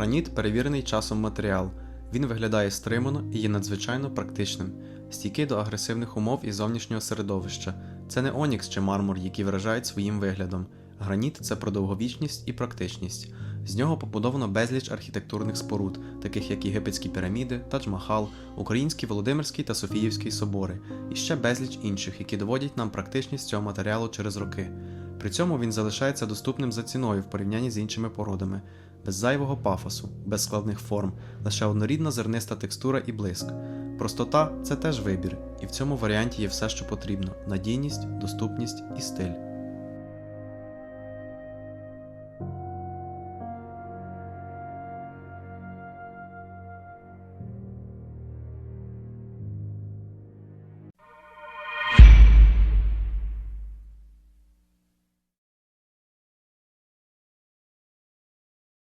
Граніт перевірений часом матеріал. Він виглядає стримано і є надзвичайно практичним, стійкий до агресивних умов і зовнішнього середовища. Це не онікс чи мармур, які вражають своїм виглядом. Граніт це про довговічність і практичність. З нього побудовано безліч архітектурних споруд, таких як єгипетські піраміди, Тадж-Махал, Український Володимирський та Софіївський собори, і ще безліч інших, які доводять нам практичність цього матеріалу через роки. При цьому він залишається доступним за ціною в порівнянні з іншими породами, без зайвого пафосу, без складних форм, лише однорідна зерниста текстура і блиск. Простота це теж вибір, і в цьому варіанті є все, що потрібно: надійність, доступність і стиль.